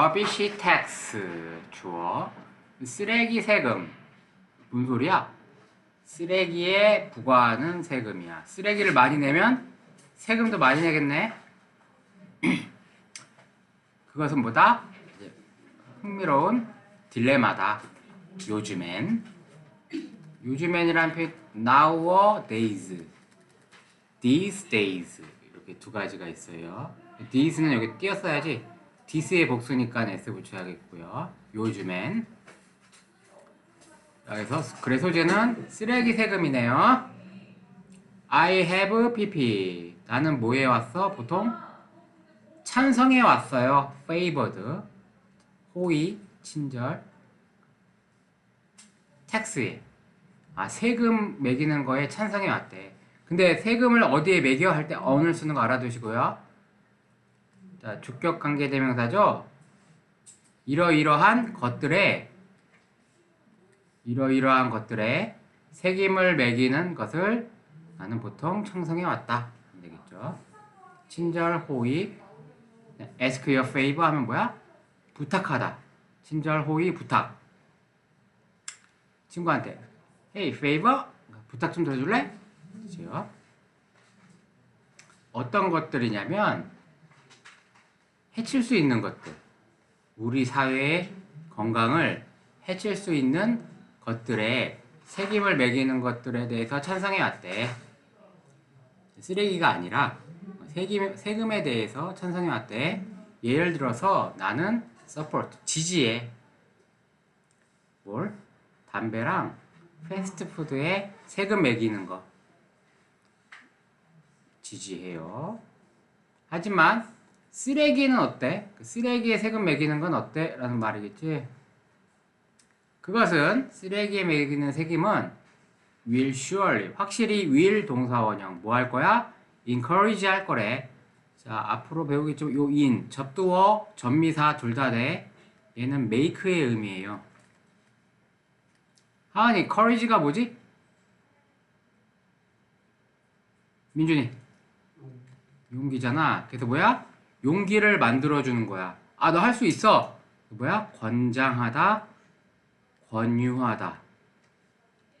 러비시 텍스 주어 쓰레기 세금 무슨 소리야? 쓰레기에 부과하는 세금이야. 쓰레기를 많이 내면 세금도 많이 내겠네. 그것은 뭐다? 흥미로운 딜레마다. 요즘엔 요즘엔이란 표현 nowadays, these days 이렇게 두 가지가 있어요. these는 여기 띄었어야지. This의 복수니까 s 붙여야겠고요. 요즘엔 그래서 그래 소재는 쓰레기 세금이네요. I have pp. 나는 뭐에 왔어? 보통 찬성에 왔어요. favored. 호의, 친절. 텍스에. 아, 세금 매기는 거에 찬성에 왔대. 근데 세금을 어디에 매겨 할 때 어를 쓰는 거 알아두시고요. 자, 주격 관계 대명사죠. 이러이러한 것들에 이러이러한 것들에 책임을 매기는 것을 나는 보통 청성해 왔다. 되겠죠. 친절, 호의, ask your favor 하면 뭐야? 부탁하다. 친절, 호의, 부탁. 친구한테 hey favor 부탁 좀 들어줄래? 그죠? 어떤 것들이냐면 해칠 수 있는 것들, 우리 사회의 건강을 해칠 수 있는 것들에 책임을 매기는 것들에 대해서 찬성해 왔대. 쓰레기가 아니라 세금, 세금에 대해서 찬성해 왔대. 예를 들어서 나는 support, 지지해. 뭘? 담배랑 패스트푸드에 세금 매기는 거. 지지해요. 하지만 쓰레기는 어때? 그 쓰레기에 세금 매기는 건 어때? 라는 말이겠지. 그것은 쓰레기에 매기는 세금은 will surely 확실히 will 동사원형 뭐 할 거야? encourage 할 거래. 자 앞으로 배우겠죠. 요 in 접두어 전미사 둘 다 돼. 얘는 make의 의미예요. 하은이 encourage가 뭐지? 민준이 용기잖아. 그래서 뭐야? 용기를 만들어주는 거야. 아, 너 할 수 있어. 뭐야? 권장하다, 권유하다,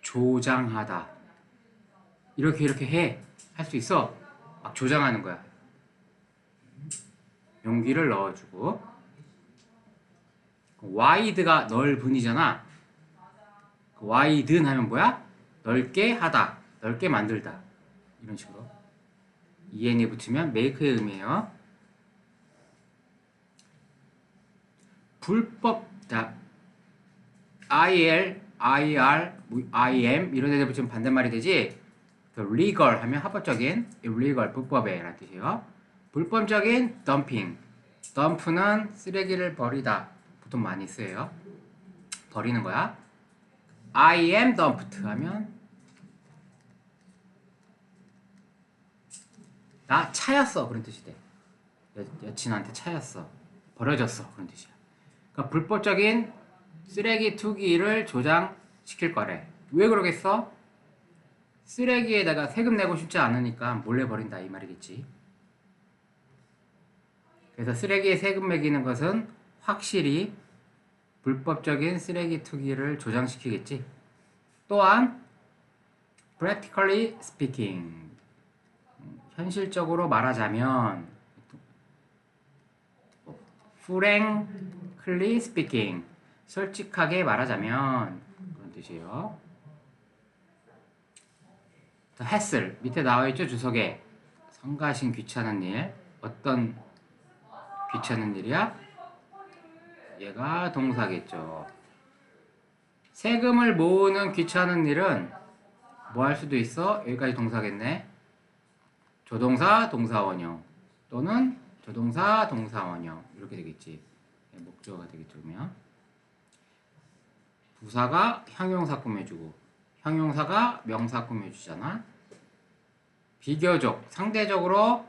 조장하다. 이렇게 이렇게 해. 할 수 있어. 막 조장하는 거야. 용기를 넣어주고. 와이드가 넓은이잖아. 와이든 하면 뭐야? 넓게 하다, 넓게 만들다. 이런 식으로. en이 붙으면 make의 의미예요. 불법 자 IL, IR, IM 이런 데들 붙이면 반대말이 되지. 그 legal 하면 합법적인, illegal 불법의 라는 뜻이에요. 불법적인 dumping. dump는 쓰레기를 버리다. 보통 많이 쓰여요. 버리는 거야. I am dumped 하면 나 차였어 그런 뜻이 돼. 여, 여친한테 차였어. 버려졌어 그런 뜻이야. 그러니까 불법적인 쓰레기 투기를 조장시킬 거래. 왜 그러겠어? 쓰레기에다가 세금 내고 싶지 않으니까 몰래 버린다 이 말이겠지. 그래서 쓰레기에 세금 매기는 것은 확실히 불법적인 쓰레기 투기를 조장시키겠지. 또한 practically speaking 현실적으로 말하자면 frankly speaking 솔직하게 말하자면 그런 뜻이에요. 또 hassle 밑에 나와 있죠 주석에 성가신 귀찮은 일 어떤 귀찮은 일이야? 얘가 동사겠죠. 세금을 모으는 귀찮은 일은 뭐 할 수도 있어? 여기까지 동사겠네. 조동사, 동사원형 또는 조동사, 동사원형 이렇게 되겠지. 네, 목적어가 되겠죠, 그러면. 부사가 형용사 꾸며주고 형용사가 명사 꾸며주잖아. 비교적, 상대적으로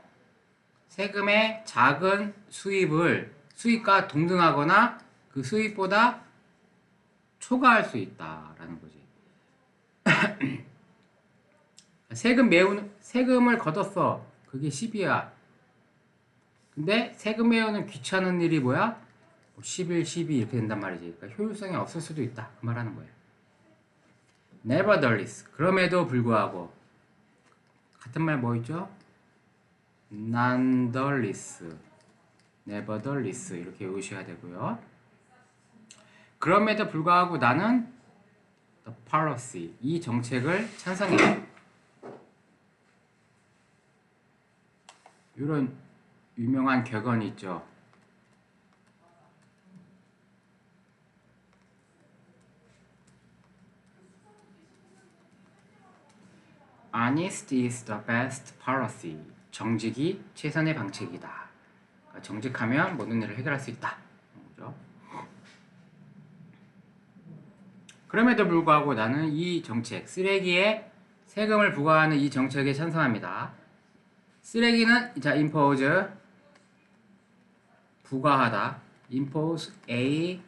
세금의 작은 수입을 수입과 동등하거나 그 수입보다 초과할 수 있다라는 거지. 세금 매우는 세금을 걷었어. 그게 10이야. 근데 세금 매우는 귀찮은 일이 뭐야? 11, 12 이렇게 된단 말이지. 그러니까 효율성이 없을 수도 있다. 그 말하는 거예요. Nevertheless. 그럼에도 불구하고 같은 말 뭐 있죠? Nonetheless. Nevertheless 이렇게 외우셔야 되고요. 그럼에도 불구하고 나는 the policy 이 정책을 찬성해요. 이런 유명한 격언이 있죠. Honest is the best policy. 정직이 최선의 방책이다. 그러니까 정직하면 모든 일을 해결할 수 있다. 그죠? 그럼에도 불구하고 나는 이 정책, 쓰레기에 세금을 부과하는 이 정책에 찬성합니다. 쓰레기는 자 impose 부과하다. impose A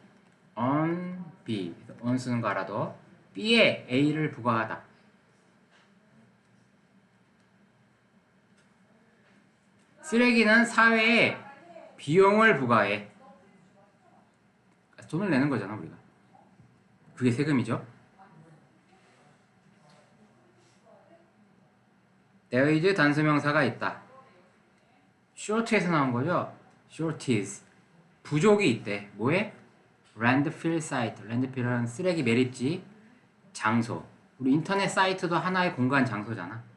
on B. on 쓰는 거 알아도 B에 A를 부과하다. 쓰레기는 사회에 비용을 부과해. 돈을 내는 거잖아, 우리가. 그게 세금이죠. there is 단수명사가 있다. short에서 나온 거죠. short is. 부족이 있대. 뭐에? landfill site. landfill은 쓰레기 매립지 장소. 우리 인터넷 사이트도 하나의 공간 장소잖아.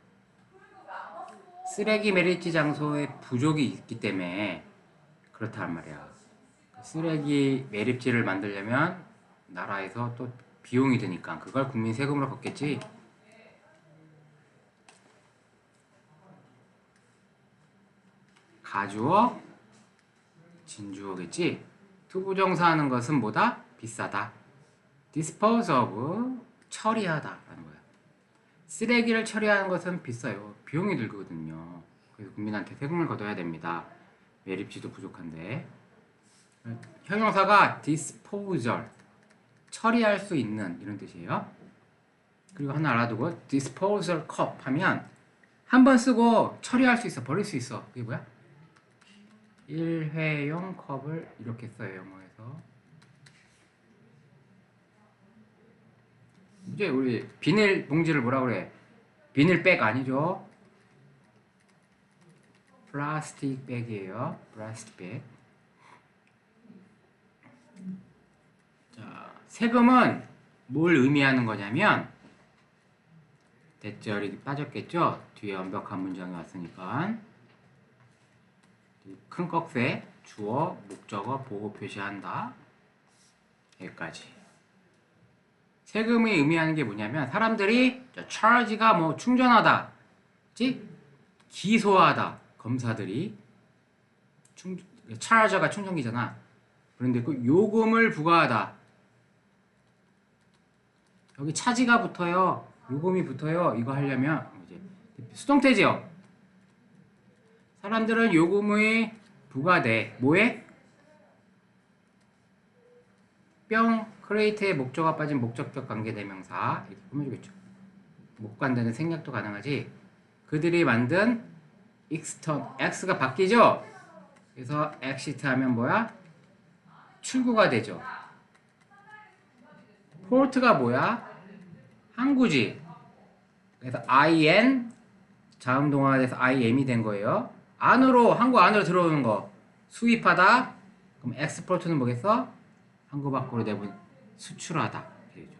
쓰레기 매립지 장소에 부족이 있기 때문에 그렇단 말이야. 그 쓰레기 매립지를 만들려면 나라에서 또 비용이 드니까 그걸 국민 세금으로 걷겠지. 가주어, 진주어겠지. 투부정사하는 것은 뭐다? 비싸다. dispose of 처리하다 라는 거야. 쓰레기를 처리하는 것은 비싸요. 비용이 들거든요. 그래서 국민한테 세금을 걷어야 됩니다. 매립지도 부족한데. 형용사가 disposal 처리할 수 있는 이런 뜻이에요. 그리고 하나 알아두고 disposal cup 하면 한 번 쓰고 처리할 수 있어 버릴 수 있어 그게 뭐야? 일회용 컵을 이렇게 써요 영어에서 이제 우리 비닐 봉지를 뭐라 그래? 비닐백 아니죠? 플라스틱 백이에요. 플라스틱 백. 자, 세금은 뭘 의미하는 거냐면 대절이 빠졌겠죠? 뒤에 완벽한 문장이 왔으니까 큰 꺽쇠 주어, 목적어, 보고 표시한다. 여기까지. 세금이 의미하는 게 뭐냐면 사람들이 charge가 뭐 충전하다, 지 기소하다 검사들이 충 charge가 충전기잖아. 그런데 그 요금을 부과하다. 여기 차지가 붙어요. 요금이 붙어요. 이거 하려면 이제 수동태지요. 사람들은 요금이 부과돼. 뭐에? 뿅 크레이트의 목적어 빠진 목적격 관계 대명사 이렇게 꾸며주겠죠. 목관되는 생략도 가능하지. 그들이 만든 익스턴 x가 바뀌죠. 그래서 exit 하면 뭐야? 출구가 되죠. 포트가 뭐야? 항구지. 그래서 in 자음 동화돼서 im이 된 거예요. 안으로 항구 안으로 들어오는 거 수입하다. 그럼 엑스포트는 뭐겠어? 항구 밖으로 내분 수출하다. 되죠.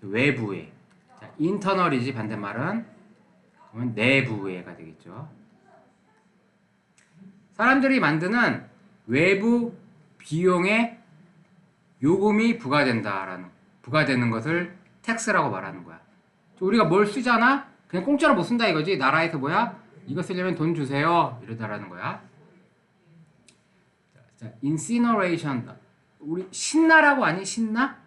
외부에. 자, 인터널이지 반대말은 그러면 내부에가 되겠죠. 사람들이 만드는 외부 비용에 요금이 부과된다라는 부과되는 것을 텍스라고 말하는 거야. 우리가 뭘 쓰잖아? 그냥 공짜로 못 쓴다 이거지. 나라에서 뭐야? 이거 쓰려면 돈 주세요. 이러다라는 거야. 자, incineration. 우리 신나라고 아니 신나?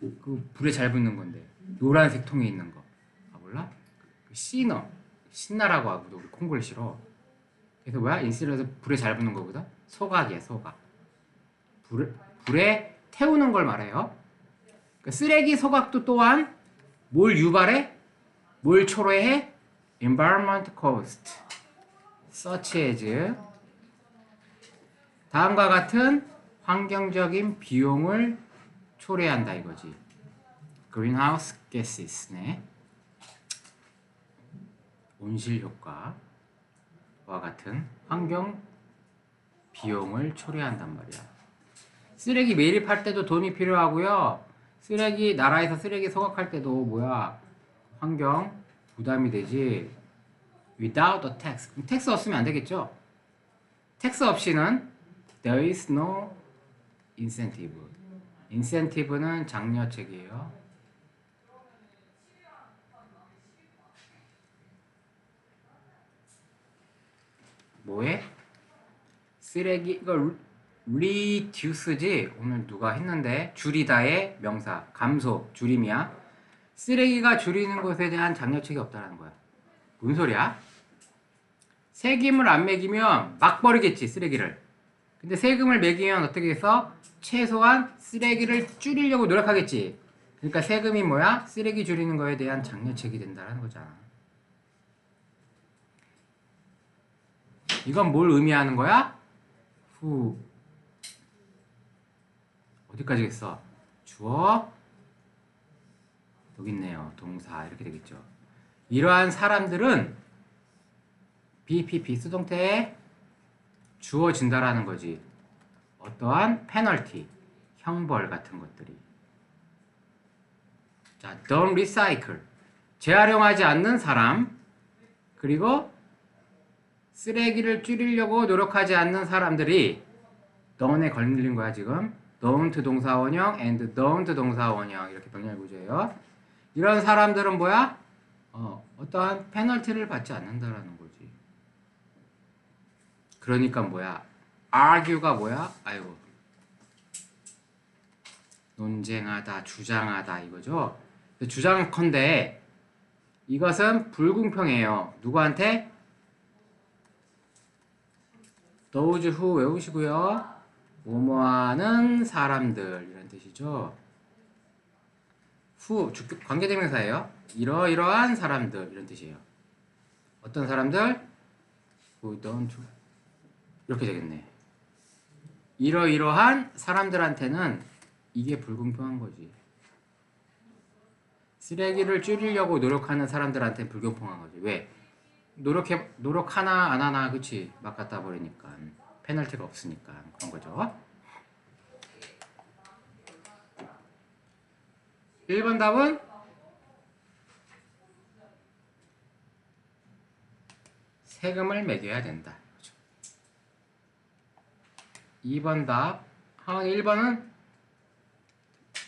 그 불에 잘 붙는 건데 노란색 통에 있는 거. 아 몰라? 그 시너 신나라고 하고 우리 콩글 싫어. 그래서 뭐야? 인시너에서 불에 잘 붙는 거거든. 소각이야 소각. 불 불에 태우는 걸 말해요. 그 쓰레기 소각도 또한 뭘 유발해? 뭘 초래해? environment cost such as 다음과 같은 환경적인 비용을 초래한다 이거지. greenhouse gases네. 온실 효과 와 같은 환경 비용을 초래한단 말이야. 쓰레기 매립할 때도 돈이 필요하고요. 쓰레기 나라에서 쓰레기 소각할 때도 뭐야 환경 부담이 되지. Without a tax. 텍스 없으면 안 되겠죠? 텍스 없이는 there is no incentive. incentive는 장려책이에요. 뭐해? 쓰레기 이거 reduce지? 오늘 누가 했는데? 줄이다의 명사 감소 줄임이야. 쓰레기가 줄이는 것에 대한 장려책이 없다라는 거야. 뭔 소리야? 세금을 안 매기면 막 버리겠지 쓰레기를. 근데 세금을 매기면 어떻게 해서 최소한 쓰레기를 줄이려고 노력하겠지. 그러니까 세금이 뭐야? 쓰레기 줄이는 거에 대한 장려책이 된다는 거잖아 이건 뭘 의미하는 거야? 후 어디까지겠어? 주어 여기 있네요. 동사 이렇게 되겠죠. 이러한 사람들은 BPP 수동태에 주어진다라는 거지. 어떠한 페널티, 형벌 같은 것들이. 자, don't recycle. 재활용하지 않는 사람, 그리고 쓰레기를 줄이려고 노력하지 않는 사람들이 don't에 걸린 거야 지금. don't 동사 원형 and don't 동사 원형 이렇게 병렬 구조예요. 이런 사람들은 뭐야? 어, 어떠한 페널티를 받지 않는다라는 거지. 그러니까 뭐야? argue가 뭐야? 아이고. 논쟁하다, 주장하다 이거죠. 주장컨대 이것은 불공평해요. 누구한테? Those who 외우시고요. 뭐뭐하는 사람들 이런 뜻이죠. 주- 관계대명사예요. 이러이러한 사람들 이런 뜻이에요. 어떤 사람들? who don't 이렇게 되겠네. 이러이러한 사람들한테는 이게 불공평한 거지. 쓰레기를 줄이려고 노력하는 사람들한테 불공평한 거지. 왜? 노력해 노력하나 안 하나 그치 막 갖다 버리니까 페널티가 없으니까 그런 거죠. 1번 답은 세금을 매겨야 된다. 그죠? 2번 답 하원 1번은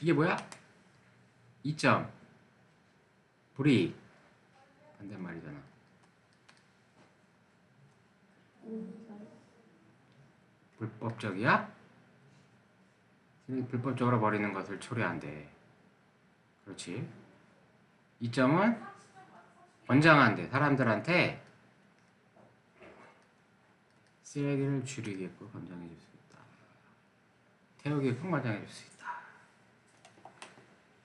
이게 뭐야? 2점 불이 반대말이잖아. 불법적이야? 쓰레기 불법적으로 버리는 것을 초래한대. 그렇지. 이 점은 권장한대. 사람들한테 쓰레기를 줄이게끔 권장해 줄 수 있다. 태우게끔 권장해 줄 수 있다.